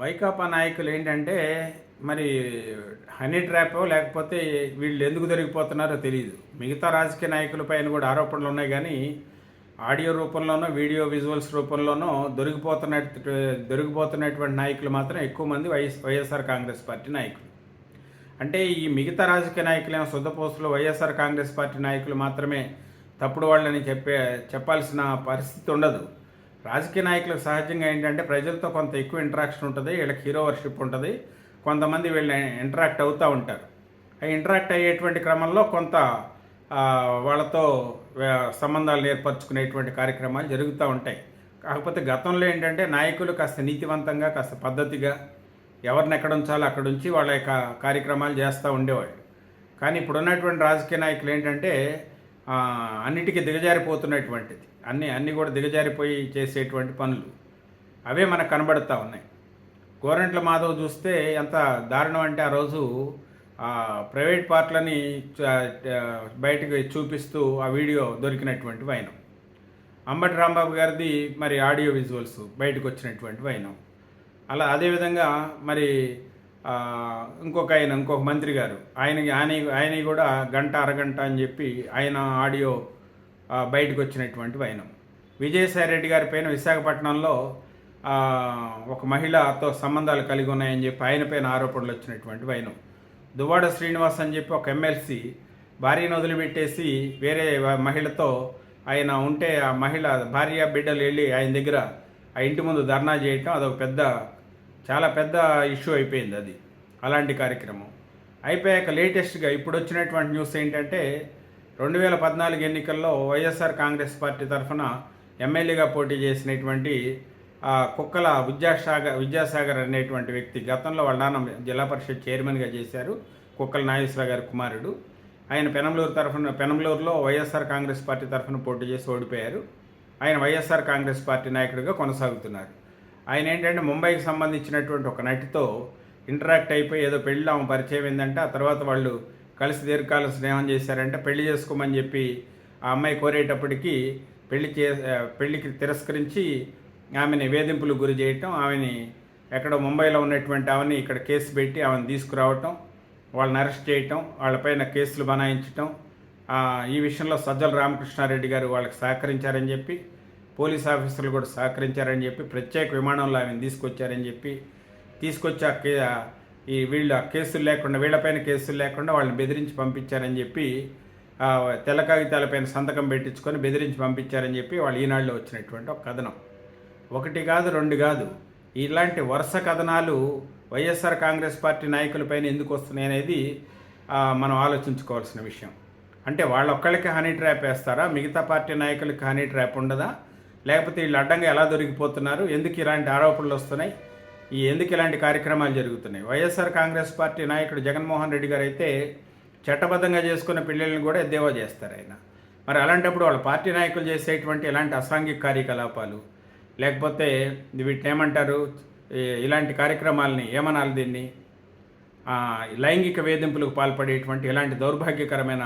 వైకాపా నాయకులు ఏంటంటే మరి హనీ ట్రాప్ లేకపోతే వీళ్ళు ఎందుకు దొరికిపోతున్నారో తెలియదు మిగతా రాజకీయ నాయకుల పైన కూడా ఆరోపణలు ఉన్నాయి కానీ ఆడియో రూపంలోనో వీడియో విజువల్స్ రూపంలోనో దొరికిపోతున్నట్టు దొరికిపోతున్నటువంటి నాయకులు మాత్రం ఎక్కువ మంది వైఎస్ వైఎస్ఆర్ కాంగ్రెస్ పార్టీ నాయకులు. అంటే ఈ మిగతా రాజకీయ నాయకులేమో శుద్ధపోస్తులు వైఎస్ఆర్ కాంగ్రెస్ పార్టీ నాయకులు మాత్రమే తప్పుడు వాళ్ళని చెప్పే చెప్పాల్సిన పరిస్థితి ఉండదు. రాజకీయ నాయకులకు సహజంగా ఏంటంటే ప్రజలతో కొంత ఎక్కువ ఇంటరాక్షన్ ఉంటుంది వీళ్ళకి హీరో వర్షిప్ ఉంటుంది కొంతమంది వీళ్ళు ఇంటరాక్ట్ అవుతూ ఉంటారు. ఆ ఇంటరాక్ట్ అయ్యేటువంటి క్రమంలో కొంత వాళ్ళతో సంబంధాలు ఏర్పరచుకునేటువంటి కార్యక్రమాలు జరుగుతూ ఉంటాయి. కాకపోతే గతంలో ఏంటంటే నాయకులు కాస్త నీతివంతంగా కాస్త పద్ధతిగా ఎవరిని ఎక్కడ ఉంచాలో అక్కడ ఉంచి వాళ్ళ యొక్క కార్యక్రమాలు చేస్తూ ఉండేవాళ్ళు. కానీ ఇప్పుడున్నటువంటి రాజకీయ నాయకులు ఏంటంటే అన్నిటికీ దిగజారిపోతున్నటువంటిది. అన్ని అన్నీ కూడా దిగజారిపోయి చేసేటువంటి పనులు. అవే మనకు కనబడుతూ ఉన్నాయి. గోరంట్ల మాధవ్ చూస్తే ఎంత దారుణం అంటే ఆ రోజు ఆ ప్రైవేట్ పార్ట్లని చ- బయటకు చూపిస్తూ ఆ వీడియో దొరికినటువంటి వైనం. అంబటి రాంబాబు గారిది మరి ఆడియో విజువల్స్ బయటకు వచ్చినటువంటి వైనం. అలా అదేవిధంగా మరి ఇంకొక ఆయన ఇంకొక మంత్రి గారు ఆయన ఆయన ఆయన కూడా గంట అరగంట అని చెప్పి ఆయన ఆడియో బయటకు వచ్చినటువంటి వైనం. విజయసాయి రెడ్డి గారి పైన విశాఖపట్నంలో ఒక మహిళతో సంబంధాలు కలిగి ఉన్నాయని చెప్పి ఆయన పైన ఆరోపణలు వచ్చినటువంటి వైనం. దువ్వాడ శ్రీనివాస్ అని చెప్పి ఒక ఎమ్మెల్సీ భార్యను వదిలిపెట్టేసి వేరే మహిళతో ఆయన ఉంటే ఆ మహిళ భార్య బిడ్డలు వెళ్ళి ఆయన దగ్గర ఆ ఇంటి ముందు ధర్నా చేయటం అదొక పెద్ద చాలా పెద్ద ఇష్యూ అయిపోయింది అది. అలాంటి కార్యక్రమం. అయిపోయాక లేటెస్ట్గా ఇప్పుడు వచ్చినటువంటి న్యూస్ ఏంటంటే రెండు వేల పద్నాలుగు ఎన్నికల్లో వైఎస్ఆర్ కాంగ్రెస్ పార్టీ తరఫున ఎమ్మెల్యేగా పోటీ చేసినటువంటి కుక్కల విద్యాసాగర్ విద్యాసాగర్ అనేటువంటి వ్యక్తి గతంలో వాళ్ళ నాన్న జిల్లా పరిషత్ చైర్మన్గా చేశారు కుక్కల నాగేశ్వర గారి కుమారుడు. ఆయన పెనంలూరు తరఫున పెనంలూరులో వైఎస్ఆర్ కాంగ్రెస్ పార్టీ తరఫున పోటీ చేసి ఓడిపోయారు. ఆయన వైఎస్ఆర్ కాంగ్రెస్ పార్టీ నాయకుడిగా కొనసాగుతున్నారు. ఆయన ఏంటంటే ముంబైకి సంబంధించినటువంటి ఒక నటితో ఇంటరాక్ట్ అయిపోయి ఏదో పెళ్ళి ఆమె పరిచయం ఏంటంటే ఆ తర్వాత వాళ్ళు కలిసి దీర్ఘకాల స్నేహం చేశారంటే పెళ్ళి చేసుకోమని చెప్పి ఆ అమ్మాయి కోరేటప్పటికీ పెళ్ళి చే పెళ్ళికి తిరస్కరించి ఆమెని వేధింపులకు గురి చేయటం ఆమెని ఎక్కడో ముంబైలో ఉన్నటువంటి ఆమెని ఇక్కడ కేసు పెట్టి ఆమెను తీసుకురావటం వాళ్ళని అరెస్ట్ చేయటం వాళ్ళపైన కేసులు బనాయించటం ఈ విషయంలో సజ్జల రామకృష్ణారెడ్డి గారు వాళ్ళకి సహకరించారని చెప్పి పోలీస్ ఆఫీసర్లు కూడా సహకరించారని చెప్పి ప్రత్యేక విమానంలో ఆమెను తీసుకొచ్చారని చెప్పి తీసుకొచ్చి ఆ కే ఈ వీళ్ళ కేసులు లేకుండా వీళ్ళపైన కేసులు లేకుండా వాళ్ళని బెదిరించి పంపించారని చెప్పి తెల్ల కాగితాలపైన సంతకం పెట్టించుకొని బెదిరించి పంపించారని చెప్పి వాళ్ళు ఈనాడులో వచ్చినటువంటి ఒక కథనం. ఒకటి కాదు రెండు కాదు. ఇలాంటి వరుస కథనాలు వైఎస్ఆర్ కాంగ్రెస్ పార్టీ నాయకులపైన ఎందుకు వస్తున్నాయి అనేది మనం ఆలోచించుకోవాల్సిన విషయం. అంటే వాళ్ళొక్కళ్ళకి హనీ ట్రాప్ వేస్తారా? మిగతా పార్టీ నాయకులకి హనీ ట్రాప్ ఉండదా? లేకపోతే వీళ్ళు అడ్డంగా ఎలా దొరికిపోతున్నారు? ఎందుకు ఇలాంటి ఆరోపణలు వస్తున్నాయి? ఈ ఎందుకు ఇలాంటి కార్యక్రమాలు జరుగుతున్నాయి? వైఎస్ఆర్ కాంగ్రెస్ పార్టీ నాయకుడు జగన్మోహన్ రెడ్డి గారు అయితే చట్టబద్ధంగా చేసుకున్న పిల్లల్ని కూడా ఎద్దేవా చేస్తారు ఆయన. మరి అలాంటప్పుడు వాళ్ళ పార్టీ నాయకులు చేసేటువంటి ఇలాంటి అసాంఘిక కార్యకలాపాలు లేకపోతే వీటిని ఏమంటారు? ఇలాంటి కార్యక్రమాలని ఏమనాలి దీన్ని? లైంగిక వేధింపులకు పాల్పడేటువంటి ఇలాంటి దౌర్భాగ్యకరమైన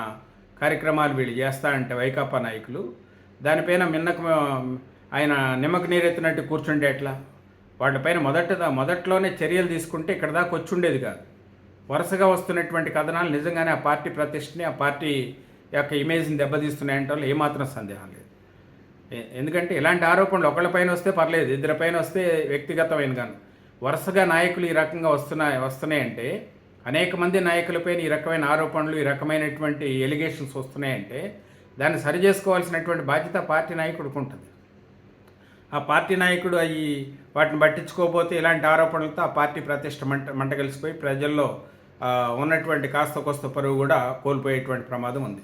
కార్యక్రమాలు వీళ్ళు చేస్తా అంటే వైకాపా నాయకులు. దానిపైన మిన్నకు ఆయన నిమ్మకు నీరెత్తినట్టు కూర్చుంటే ఎట్లా? వాటిపైన మొదట మొదట్లోనే చర్యలు తీసుకుంటే ఇక్కడ దాకా వచ్చుండేది కాదు. వరుసగా వస్తున్నటువంటి కథనాలు నిజంగానే ఆ పార్టీ ప్రతిష్టని ఆ పార్టీ యొక్క ఇమేజ్ని దెబ్బతీస్తున్నాయంటే ఏమాత్రం సందేహం లేదు. ఎందుకంటే ఇలాంటి ఆరోపణలు ఒకళ్ళపైన వస్తే పర్లేదు ఇద్దరిపైన వస్తే వ్యక్తిగతమైన కానీ వరుసగా నాయకులు ఈ రకంగా వస్తున్నాయి వస్తున్నాయంటే అనేక మంది నాయకులపైన ఈ రకమైన ఆరోపణలు ఈ రకమైనటువంటి ఎలిగేషన్స్ వస్తున్నాయంటే దాన్ని సరి చేసుకోవాల్సినటువంటి బాధ్యత పార్టీ నాయకుడికి ఉంటుంది. ఆ పార్టీ నాయకుడు అవి వాటిని పట్టించుకోకపోతే ఇలాంటి ఆరోపణలతో ఆ పార్టీ ప్రతిష్ట మంట మంటగలిసిపోయి ప్రజల్లో ఉన్నటువంటి కాస్త కొస్త పరువు కూడా కోల్పోయేటువంటి ప్రమాదం ఉంది.